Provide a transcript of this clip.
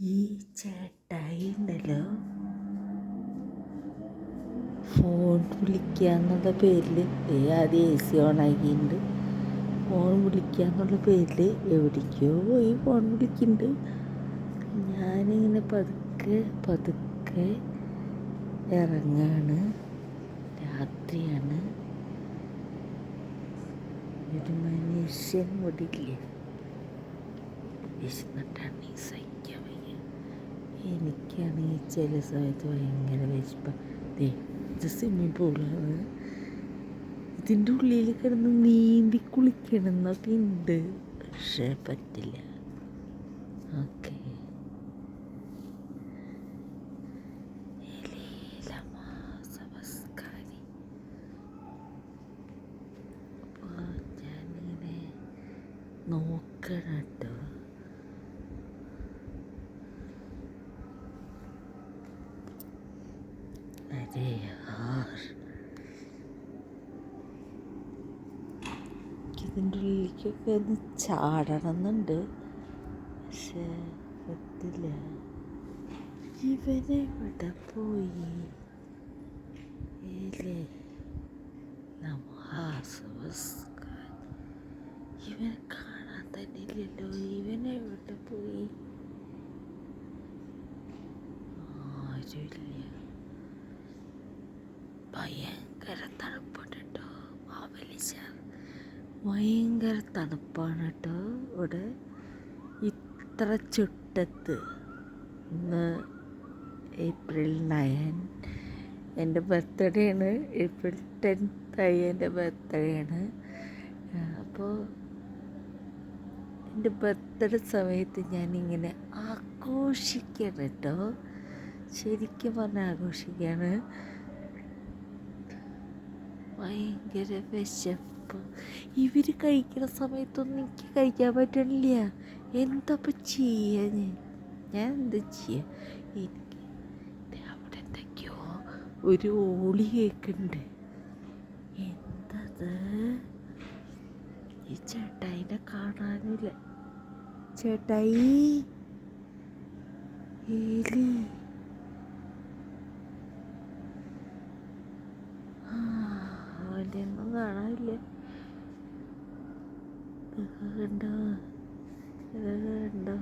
ഈ ചേട്ടായി ഉണ്ടല്ലോ. ഫോൺ വിളിക്കുക എന്നുള്ള പേരിൽ ആദ്യം എ സി ഓൺ ആക്കിയിട്ടുണ്ട്. ഫോൺ വിളിക്കുക എന്നുള്ള പേരിൽ എവിടേക്കോ പോയി ഫോൺ വിളിക്കുന്നുണ്ട്. ഞാനിങ്ങനെ പതുക്കെ പതുക്കെ ഇറങ്ങാണ്. രാത്രിയാണ്. ഒരു മനുഷ്യൻ മുടിയില്ലേ വിശന്നിട്ടാണ് ഈ സഹിക്കാൻ എനിക്കാണെങ്കിൽ ചില സമയത്ത് ഭയങ്കര വിശപ്പം. ദേ ഇത് സ്വിമ്മിങ് പൂളാണ് ഇതിന്റെ ഉള്ളിൽ കിടന്ന് നീന്തി കുളിക്കണം എന്നൊക്കെ ഉണ്ട് പക്ഷേ പറ്റില്ല. ഓക്കെ. നോക്കണം കേട്ടോ യാർ ഇതിന്റെ ഉള്ളിലേക്കൊക്കെ ഒന്ന് ചാടണം എന്നുണ്ട് പക്ഷേ പറ്റില്ല ഇവനെവിടെ പോയി. ഏലേ നമാസവസ്കാൻ ഇവനെ കാണാൻ തന്നെ ഇല്ലല്ലോ ഭയങ്കര തണുപ്പാണ് കേട്ടോ മാവലിച്ചാർ ഭയങ്കര തണുപ്പാണ് കേട്ടോ ഇവിടെ. ഇത്ര ചുട്ടത്ത് ഇന്ന് ഏപ്രിൽ നയൻ. എന്റെ ബർത്ത്ഡേ ആണ് ഏപ്രിൽ ടെൻത്തായി എന്റെ ബർത്ത്ഡേ ആണ് അപ്പോൾ എന്റെ ബർത്ത്ഡേ സമയത്ത് ഞാനിങ്ങനെ ആഘോഷിക്കണം കേട്ടോ. ശരിക്കും പറഞ്ഞാൽ ആഘോഷിക്കുകയാണ് ഭയങ്കര വിശപ്പ്. ഇവർ കഴിക്കുന്ന സമയത്തൊന്നും എനിക്ക് കഴിക്കാൻ പറ്റണില്ല. എന്തപ്പം ചെയ്യാ ഞാൻ? ഞാൻ എന്താ ചെയ്യുക എനിക്ക് അവിടെ എന്തൊക്കെയോ ഒരു ഓളി കേൾക്കുന്നുണ്ട് എന്തത്? ഈ ചേട്ടായിനെ കാണാനില്ല. ചേട്ടായി? ഏലി? കാണാനില്ല. കണ്ടോ? കണ്ടോ?